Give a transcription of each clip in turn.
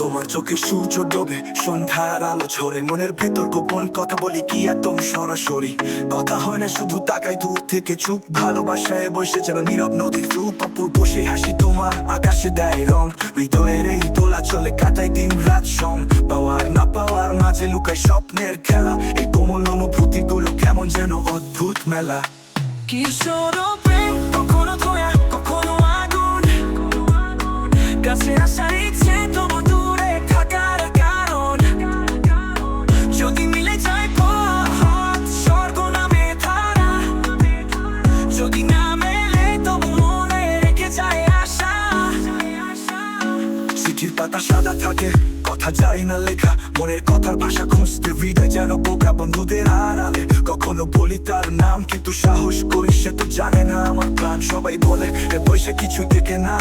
তোমার চোখে সূর্য ডোবে, সন্ধ্যার আলো ছড়ে মনের ভেতর গোপন কথা বলি কি একদম সরাসরি। কথা হয় না, শুধু তাকাই দূর থেকে চুপ, ভালোবাসায় বসে যেন নীরব নদীর রূপ অপুর বসে হাসি তোমার আকাশে দেয় রং। হৃদয়ের এই তোলা চলে কাটাই দিন রাত সং। পাওয়ার না পাওয়ার মাঝে লুকায় স্বপ্নের খেলা, এই কোমল অনুভূতি গুলো কেমন যেন অদ্ভুত মেলা। কিশোর পাতা সাদা থাকে, কথা যায় না লেখা। মনের কথার ভাষা খুঁজতে হৃদয় যেন বোকা বন্ধুদের আড়ালে। কখনো বলি তার নাম, কিন্তু সাহস করি, সে তো জানে না আমার প্রাণ। সবাই বলে, এ বয়সে কিছু দেখে না।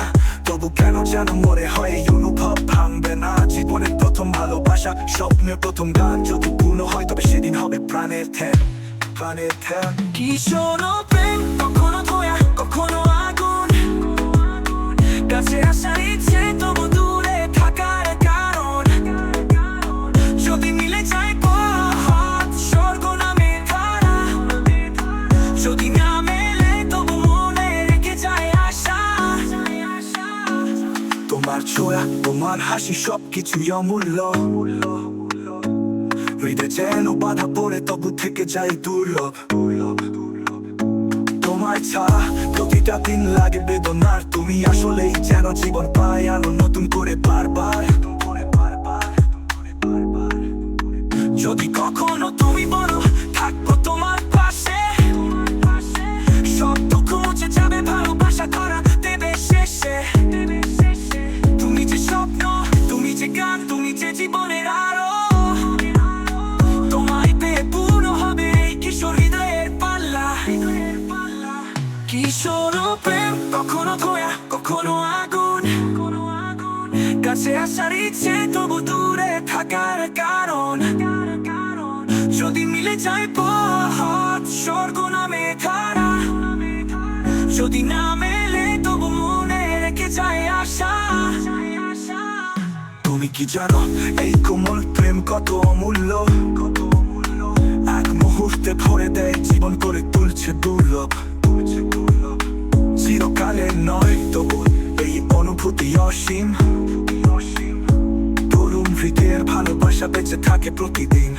তবু কেন যেন মনে হয় এই অনুভব ভাঙবে না? জীবনের প্রথম ভালোবাসা, স্বপ্নের প্রথম গান। যদি পূর্ণ হয়, তবে সেদিন হবে প্রাণের ধ্যান প্রাণের ধ্যান। কিশোর প্রেম? তোমার হাসি সবকিছুই অমূল্য। হৃদয় যেন বাধা পড়ে, তবু থেকে যায় দুর্লভ। ছাড়া প্রতিটা দিন লাগে বেদনার। তুমি আসলেই যেন জীবন পায় আলো নতুন করে বারবার। যদি কখনো আসার তবু দূরে থাকার কারণ। যদি মিলে যায় পথ, স্বর্গ নামে ধারা। যদি না মেলে তবু মনে রেখে যায় আশা। তুমি কি জানো, এই কোমল প্রেম কত অমূল্য কত অমূল্য? এক মুহূর্তে ভরে দেয় জীবন করে তুলছে দুর্লভ। চিরকালের নয়, তবু এই অনুভূতি অসীম। প্রকৃতির ভালোবাসা বেঁচে থাকে প্রতিদিন।